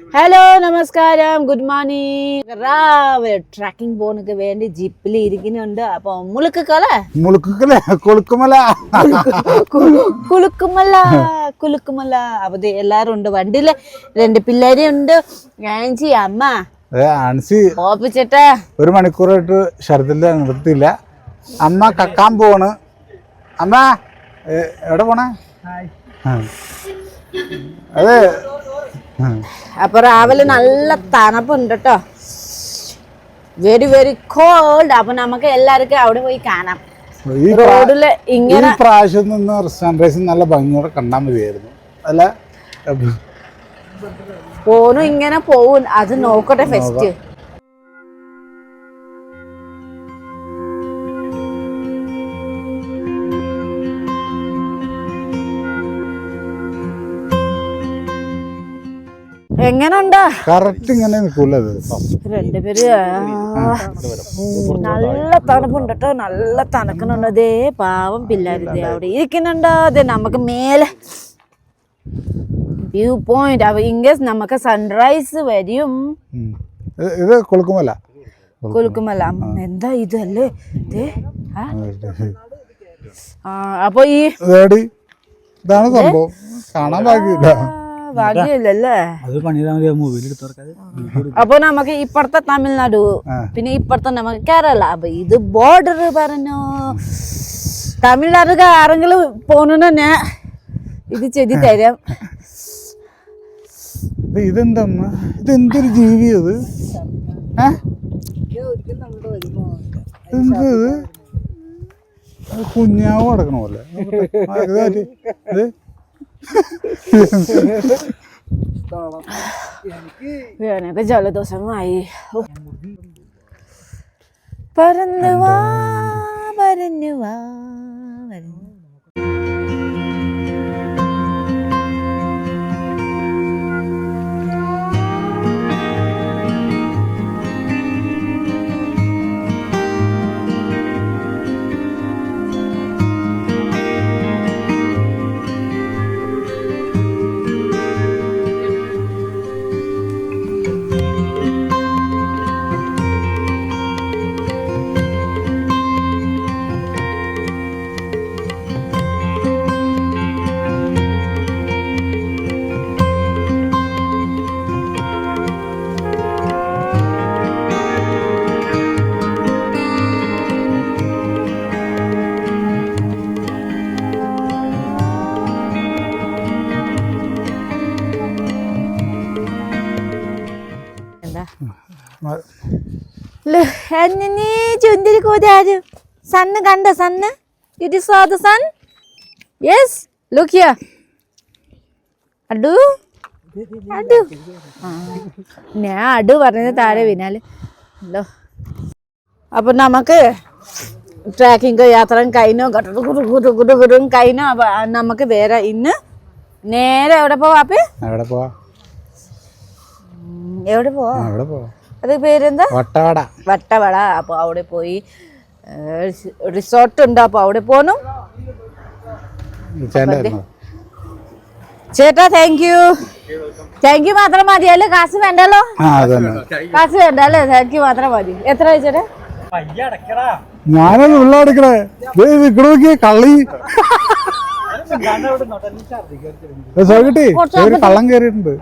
Hello നമസ്കാരം. Good morning രാവിലെ trekking പോണക്ക് വേണ്ടി ജിപ്പിൽ ഇരിക്കുന്നുണ്ട്. അപ്പൊ മുളുക്കല മുളുക്കല്ലേ കുളുക്കുമല. കുളുക്കുമല കുളുക്കുമല. അപ്പൊ എല്ലാരും ഉണ്ട്. വണ്ടിയിൽ രണ്ട് പിള്ളേരെ ഉണ്ട് ആൻസി അമ്മ. ആൻസി. ഓപ്പിച്ചിട്ട്. ഒരു മണിക്കൂറായിട്ട് ഷർദില്ല നിർത്തിയില്ല. അമ്മ കക്കാൻ പോണ് അമ്മ എവിടെ പോണേ. അതെ. അപ്പൊ രാവിലെ നല്ല തണുപ്പുണ്ട് കേട്ടോ വെരി വെരി കോൾഡ് അപ്പൊ നമുക്ക് എല്ലാവർക്കും അവിടെ പോയി കാണാം. റോഡിൽ ഇങ്ങനെ പ്രാവശ്യം നിന്ന് സൺറൈസ് നല്ല ഭംഗിയോടെ കണ്ടാൽ മതിയായിരുന്നു. അല്ല? പോനും ഇങ്ങനെ പോവും. അത് നോക്കട്ടെ ഫസ്റ്റ് എങ്ങനുണ്ട്? കറക്റ്റ് ഇങ്ങനെ നിൽക്കൂലത് രണ്ടുപേര് നല്ല തണുപ്പുണ്ട് കേട്ടോ നല്ല തണുക്കുന്നുണ്ട്. അതേ പാവം പിള്ളേര് ദേ അവിടെ ഇരിക്കുന്നുണ്ട്. അതെ നമുക്ക് മേലെ വ്യൂ പോയിന്റ്. അവ ഇംഗസ് നമുക്ക് സൺറൈസ് വരും. ഇത് ഇത് കൊളുക്കുമല. എന്താ ഇതല്ലേ? അപ്പൊ ഈ ഇതാണ് സംഭവം. കാണാൻ ഭാഗ്യമില്ല. ഭാഗ്യമില്ലല്ലേ അത് മൊബൈൽ അപ്പൊ നമുക്ക് ഇപ്പഴത്തെ തമിഴ്നാട് പിന്നെ ഇപ്പഴത്തെ നമുക്ക് കേരള. അപ്പൊ ഇത് ബോർഡർ പറഞ്ഞു? തമിഴ്നാട് ആരെങ്കിലും പോണെന്ന് ഞാൻ ഇത് ചെയ്തി തരാം. ഇത് ഇതെന്തമ്മ? ഇത് എന്തൊരു ജീവി അത്? ഏ? ഇതെന്ത് ഇത്? അത് കുഞ്ഞാവ് കിടക്കണ പോലെ? എനിക്ക് ജലദോഷമായി. പറന്നു വാ പറന്നു വാ മ- നീ ചുന്തിരി കൂതാര് സണ്ണ് കണ്ട sun? It is the sun yes look here ഞാൻ അഡു പറഞ്ഞത് താഴെ വീണാൽ ഹലോ അപ്പൊ നമുക്ക് ട്രാക്കിംഗ് യാത്ര കഴിഞ്ഞു. ഗുരും കഴിഞ്ഞു. അപ്പൊ നമുക്ക് വേറെ ഇന്ന് നേരെ എവിടെ പോവാപ്പേ എവിടെ പോവാ. എവിടെ പോവാ? എവിടെ പോവാ. അത് പേരെന്താ? വട്ടവട. വട്ടവട. അപ്പോൾ അവിടെ പോയി റിസോർട്ട് ഉണ്ട്. അപ്പോൾ അവിടെ പോകണം? ചേട്ടാ താങ്ക് യു താങ്ക് യു മാത്രം മതിയല്ലേ കാശ് വേണ്ടല്ലോ? കാശ് വേണ്ട അല്ലേ? താങ്ക് യു മാത്രം മതി. എത്ര ചേട്ടാ? ഞാനത് ഉള്ളടക്കണേ കള്ളി. കള്ളം കയറിയിട്ടുണ്ട്.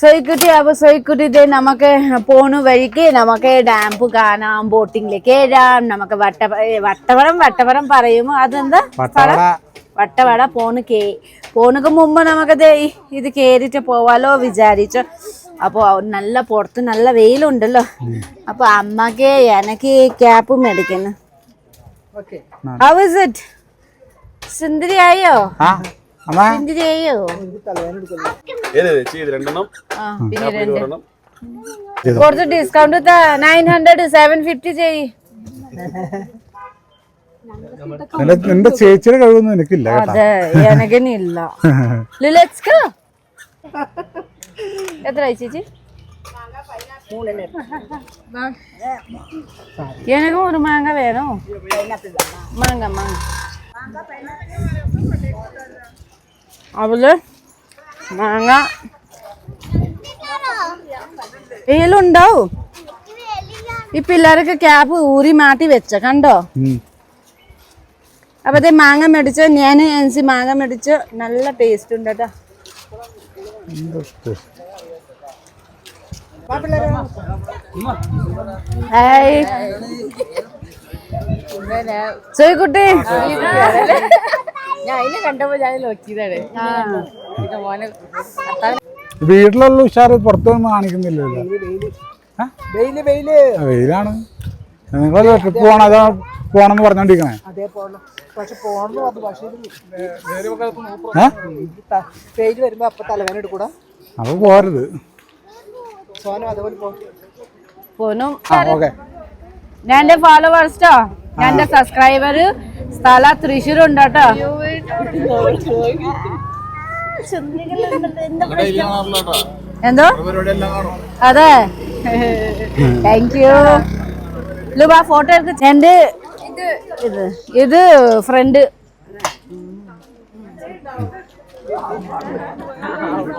സോയിക്കുട്ടി അപ്പൊ സോയിക്കുട്ടി ഇതേ നമുക്ക് പോണ വഴിക്ക്. നമുക്ക് ഡാമ്പ് കാണാം ബോട്ടിങ്ങിലേക്ക് കയറാം നമുക്ക് വട്ട വട്ടവടം വട്ടവടം പറയും അതെന്താ? വട്ടവട. പോണ് കേ പോണക്ക് മുമ്പ് നമുക്കത് ഇത് കേറിട്ട് പോവാലോ വിചാരിച്ചു. അപ്പോൾ നല്ല പുറത്ത് നല്ല വെയിലുണ്ടല്ലോ. അപ്പൊ അമ്മയ്ക്ക് എനിക്ക് ക്യാപ്പ് മേടിക്കുന്നു. How is it സുന്ദരിയായോ? ആ അമ്മ സുന്ദരിയായോ ഏത് ചെയ്ത് രണ്ടെണ്ണം ആ പിന്നെ രണ്ട് ഒരെണ്ണം കുറച്ച് discount nine hundred seven fifty ചെയ് നിന്റെ നിന്റെ ചേച്ചിയുടെ കഴിവൊന്നും എനിക്കില്ല കേട്ടാ അതെ എനക്കിനില്ല ലെറ്റ്സ് ഗോ എത്ര ചേച്ചി எனக்கு ஒரு மாங்காய் வேணும் மாங்காய் மாங்காய் അവൾ മാങ്ങ. വെയിലുണ്ടാവും ഈ പിള്ളേരൊക്കെ ക്യാപ്പ് ഊരി മാറ്റി വെച്ച കണ്ടോ. അപ്പൊ അതേ മാങ്ങ മേടിച്ച് ഞാൻ എൻസി മാങ്ങ മേടിച്ച് നല്ല ടേസ്റ്റ് ഉണ്ട് കേട്ടോ സോയിക്കുട്ടി. ഞാൻ അതിനെ കണ്ടപ്പോ ഞാൻ നോക്കിയതാണ്. പിന്നെ മോനെ വീട്ടിലുള്ള ഉഷാറ് പുറത്തൊന്നും കാണിക്കുന്നില്ലല്ലോ ആ? വെയിൽ വെയിൽ. വെയിലാണ്. നിങ്ങൾ ട്രിപ്പ് പോകണം അതോ പോണെന്ന് പറഞ്ഞോണ്ടിരിക്കണേ? അപ്പൊ പോരുത്. ഞാൻ എന്റെ ഫോളോവേഴ്സ് ഞാൻ എന്റെ സബ്സ്ക്രൈബർ സ്ഥല തൃശ്ശൂർ ഉണ്ട് കേട്ടോ എന്തോ? അതെ. താങ്ക് യു ലുബ ഫോട്ടോ എടുക്ക. എന്റെ ഇത് ഇത് ഫ്രണ്ട്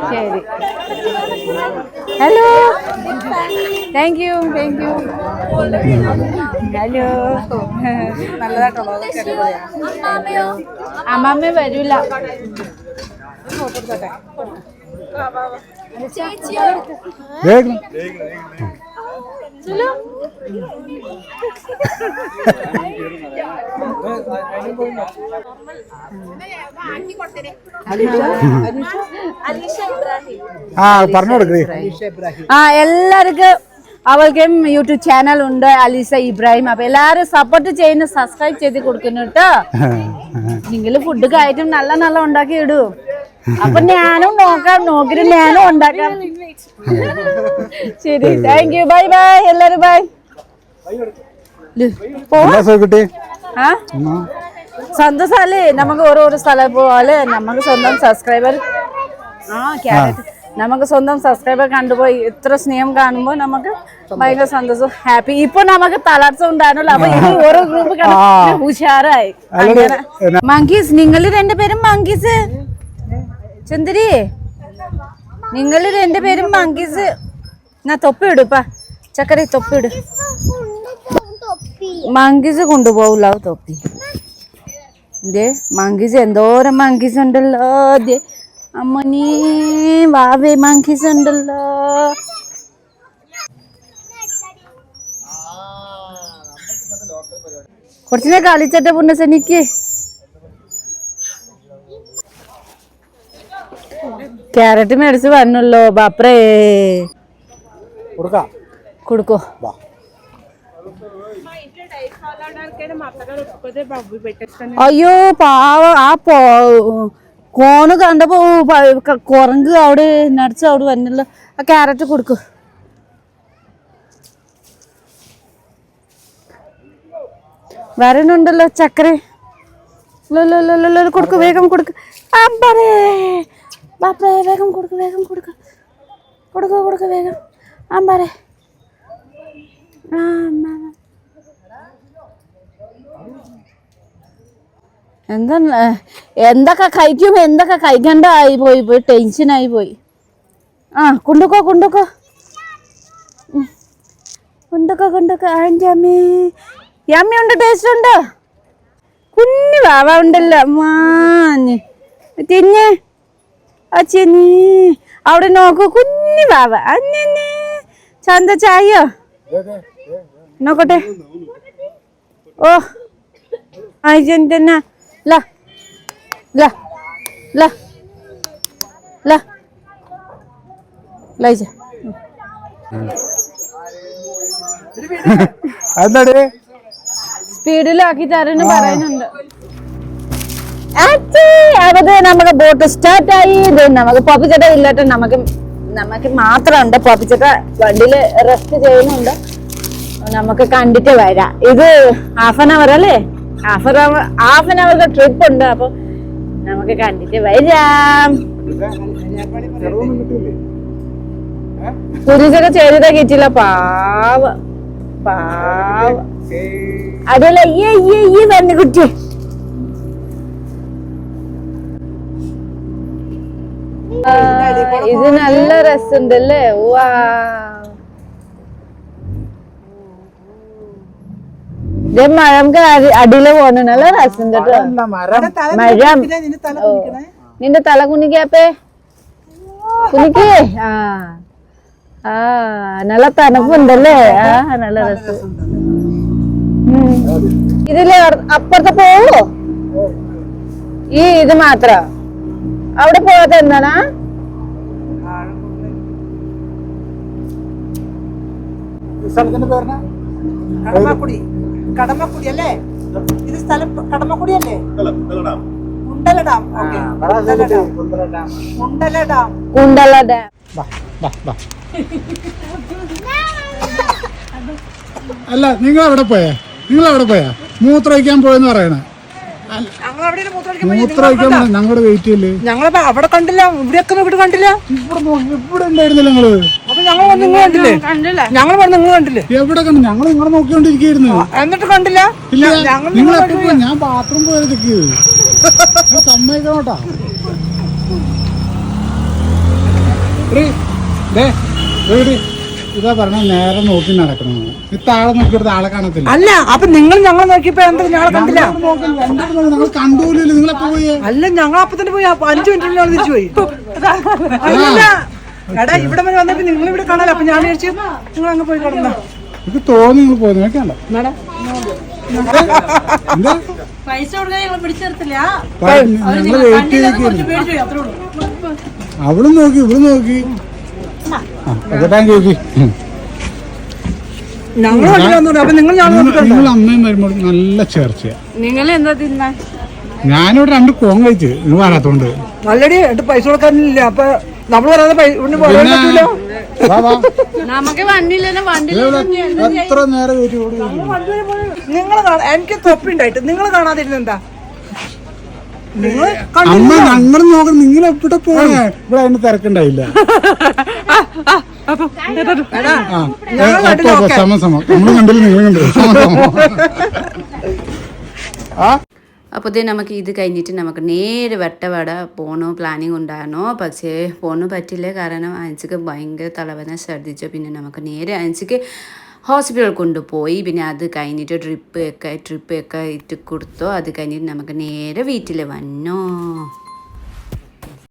ശരി. Hello thank you thank you hello. അമ്മമ്മ വരൂല. ആ പറഞ്ഞു കൊടുക്കേ. ആ എല്ലാവർക്കും അവൾക്കും യൂട്യൂബ് ചാനൽ ഉണ്ട് അലീസ ഇബ്രാഹിം. അപ്പൊ എല്ലാരും സപ്പോർട്ട് ചെയ്യുന്ന സബ്സ്ക്രൈബ് ചെയ്ത് കൊടുക്കുന്നു കേട്ടോ. നിങ്ങൾ ഫുഡ് കയറ്റും നല്ല നല്ല ഉണ്ടാക്കി ഇടൂ. അപ്പൊ ഞാനും നോക്കാം നോക്കി ഞാനും ഉണ്ടാക്കാം. ശരി താങ്ക് യു ബൈ ബൈ എല്ലാരും ബൈ സന്തോഷാലേ നമുക്ക് ഓരോരോ സ്ഥലം പോവാൽ നമുക്ക് സ്വന്തം സബ്സ്ക്രൈബർ ആ ക്യാരറ്റ് നമുക്ക് സ്വന്തം സബ്സ്ക്രൈബർ കണ്ടുപോയി ഇത്ര സ്നേഹം കാണുമ്പോൾ നമുക്ക് ഭയങ്കര സന്തോഷം ഹാപ്പി ഇപ്പൊ നമുക്ക് തളർച്ച ഉണ്ടായിരുന്നല്ലോ. അപ്പൊ ഇനി ഓരോ ഗ്രൂപ്പ് ഉഷാറായി. മങ്കീസ് നിങ്ങൾ രണ്ടുപേരും മങ്കീസ് ചന്ദരി നിങ്ങൾ രണ്ടുപേരും മങ്കീസ് ഞാൻ തൊപ്പി ഇടുപ്പാ ചക്കര തൊപ്പി ഇട്. മങ്കീസ് കൊണ്ടുപോകില്ല തൊപ്പി. ദേ മങ്കീസ് എന്തോരം മങ്കീസ് ഉണ്ടല്ലോ. ദേ അമ്മനീ. വാവേ മങ്കീസ് ഉണ്ടല്ലോ കുറച്ചിനെ കളിച്ചട്ടെ പുണ്ണസനിക്ക് ക്യാരറ്റ് മേടിച്ച് വന്നല്ലോ ബാപ്രേ കൊടുക്കാം കൊടുക്കോ വാ അയ്യോ പാവ ആ പോ കോണ് കണ്ടപ്പോ പ- ക- കുരങ്ങ് അവിടെ നടിച്ച് അവിടെ വന്നുള്ള ആ ക്യാരറ്റ് കൊടുക്കു. വരണുണ്ടല്ലോ ചക്കര. കൊടുക്ക വേഗം കൊടുക്ക. ബാപ്പേ വേഗം കൊടുക്ക വേഗം കൊടുക്ക. കൊടുക്ക കൊടുക്ക വേഗം. അമ്പറേ. ആ അമ്മ എന്താ എന്തൊക്കെ കഴിക്കും എന്തൊക്കെ കഴിക്കണ്ട ആയി പോയി പോയി ടെൻഷനായി പോയി. ആ കൊണ്ടുക്കോ കൊണ്ടുക്കോ. കൊണ്ടുക്കോ കൊണ്ടുക്കോ. ആന്റെ അമ്മേ. യമ്മി ഉണ്ട് ടേസ്റ്റ് ഉണ്ട്. കുഞ്ഞു വാവ ഉണ്ടല്ലോ മാഞ്ഞ് തിന്നെ അച്ഛനി അവിടെ നോക്കൂ കുഞ്ഞു വാവ. അന്നെ ചന്ത ചായോ നോക്കട്ടെ. ഓ അജന്റന ല. ല. ല. ല. ലൈജ എന്താടേ സ്പീഡിലാക്കി തരുന്നു പറയുന്നുണ്ട്. അവിടെ നമുക്ക് ബോട്ട് സ്റ്റാർട്ട് ആയി. ഇത് നമുക്ക് പോപ്പിച്ചട്ട ഇല്ലാട്ട് നമുക്ക് നമുക്ക് മാത്രമുണ്ട്. പോപ്പിച്ചട്ട വണ്ടിയിൽ റെസ്റ്റ് ചെയ്യുന്നുണ്ട്. നമുക്ക് കണ്ടിട്ട് വരാം. ഇത് ഹാഫ് ആൻ അവർ അല്ലേ? ഹാഫ് അവർ ഹാഫ് ആൻ അവർക്ക് ട്രിപ്പ് ഉണ്ട്. അപ്പൊ നമുക്ക് കണ്ടിട്ട് വരാം. കുരിശൊക്കെ ചെയ്തിട്ട് കിട്ടില്ല പാവ. പാവ. അതല്ല അയ്യേ അയ്യേ അയ്യേ വന്നു കുട്ടി. ഇത് നല്ല രസമുണ്ടല്ലേ? വാ ഇത് മഴ നമുക്ക് അടി- അടിയിൽ പോണ നല്ല രസം കേട്ടോ മഴ നിന്റെ തല കുനിക്കാപ്പേ കുനിക്കേ ആ. ആ നല്ല തണുപ്പുണ്ടല്ലേ? ആ നല്ല രസം. ഇതിൽ അപ്പുറത്ത് പോവോ? ഈ ഇത് മാത്ര. അവിടെ പോകാത്ത എന്താണ്? സ്ഥലത്തിന്റെ പേരണ കടമക്കുടി. കടമക്കുടി അല്ലേ ഇത് സ്ഥലം കടമക്കുടി അല്ലേ Kundala dam. Okay. Kundala dam. Kundala dam. Kundala dam. വാ, വാ, വാ. അല്ല നിങ്ങൾ അവിടെ പോയാ? നിങ്ങൾ അവിടെ പോയാ? മൂത്രമൊഴിക്കാൻ പോയെന്ന് പറയണേ. ഞങ്ങൾ അവിടെ മൂത്രമൊഴിക്കാൻ ഞങ്ങളുടെ വെയിറ്റ് ചെയ്യല്ലേ ഞങ്ങളപ്പോ അവിടെ കണ്ടില്ല ഇവിടെയൊക്കെ ഇവിടെ കണ്ടില്ല. ഇവിടെ ഇവിടെ ഉണ്ടായിരുന്നില്ല നിങ്ങൾ. ഞങ്ങൾ വന്ന് നിങ്ങൾ കണ്ടില്ലേ? കണ്ടില്ല? ഞങ്ങൾ വന്ന് നിങ്ങൾ കണ്ടില്ലേ? എവിടെ കണ്ടു? ഞങ്ങൾ നിങ്ങളെ നോക്കിക്കൊണ്ടിരിക്കുന്നു എന്നിട്ട് കണ്ടില്ല? ഇല്ല ഞങ്ങൾ നിങ്ങൾ എപ്പോ ഞാൻ ബാത്റൂം പോയത് സമ്മതിക്കണോട്ടാ? ഇതാ പറഞ്ഞ നേരെ നോക്കി നടക്കണം. ഈ താഴെ നോക്കിയിട്ട് ആളെ കാണത്തില്ല. അല്ല അപ്പൊ നിങ്ങൾ ഞങ്ങൾ നോക്കിയപ്പോ എന്താ ഞങ്ങളെ കണ്ടില്ല? ഞങ്ങൾ കണ്ടുപോലില്ല നിങ്ങളെ പോയി? അല്ല ഞങ്ങൾ അപ്പൊ തന്നെ പോയി. അഞ്ചു മിനിറ്റ് തിരിച്ചു പോയി. അല്ലല്ല. എടാ ഇവിടെ വരെ വന്നിട്ട് നിങ്ങൾ ഇവിടെ കാണാലോ? അപ്പൊ ഞാൻ വിചാരിച്ചു നിങ്ങൾ അങ്ങ് പോയി കിടന്ന. എനിക്ക് തോന്നി നിങ്ങൾ പോയി. നോക്കണ്ട പൈസ അവിടെ നോക്കി ഇവിടെ നോക്കി. ഞങ്ങൾ. അപ്പൊ നിങ്ങൾ അമ്മയും വരുമ്പോൾ നല്ല ചേർച്ചയാ. നിങ്ങൾ എന്താ തിന്നാ? ഞാനിവിടെ രണ്ട് കോങ് കഴിച്ച് നിങ്ങൾ വരാത്തോണ്ട്. നല്ലടി എട്ട് പൈസ കൊടുക്കാനില്ല അപ്പൊ നമ്മൾ പറയാതെ ഇവിടുന്ന് പറ്റൂല. നമുക്ക് വണ്ടിയില്ല വണ്ടി എത്ര നേരം നിങ്ങൾ എനിക്ക് തൊപ്പി ഉണ്ടായിട്ട് നിങ്ങൾ കാണാതിരുന്ന എന്താ അമ്മ ഞങ്ങൾ നോക്കണം നിങ്ങൾ എവിടെ പോയാ? ഇവിടെ അതിന് തിരക്കുണ്ടായില്ല. ആ, സമം സമം. നമ്മൾ കണ്ടില്ല നിങ്ങൾ കണ്ടില്ല. സമം സമം. അപ്പോൾ ഇത് നമുക്ക് ഇത് കഴിഞ്ഞിട്ട് നമുക്ക് നേരെ വട്ടവട പോകണോ പ്ലാനിങ് ഉണ്ടായിരുന്നോ പക്ഷേ പോകണോ പറ്റില്ല. കാരണം അഞ്ചിക്ക് ഭയങ്കര തലവേദന ഛർദ്ദിച്ചു. പിന്നെ നമുക്ക് നേരെ അഞ്ചിക്ക് ഹോസ്പിറ്റലിൽ കൊണ്ടുപോയി. പിന്നെ അത് കഴിഞ്ഞിട്ട് ട്രിപ്പ് ഒക്കെ ട്രിപ്പ് ഒക്കെ ഇട്ട് കൊടുത്തോ. അത് കഴിഞ്ഞിട്ട് നമുക്ക് നേരെ വീട്ടിൽ വന്നു.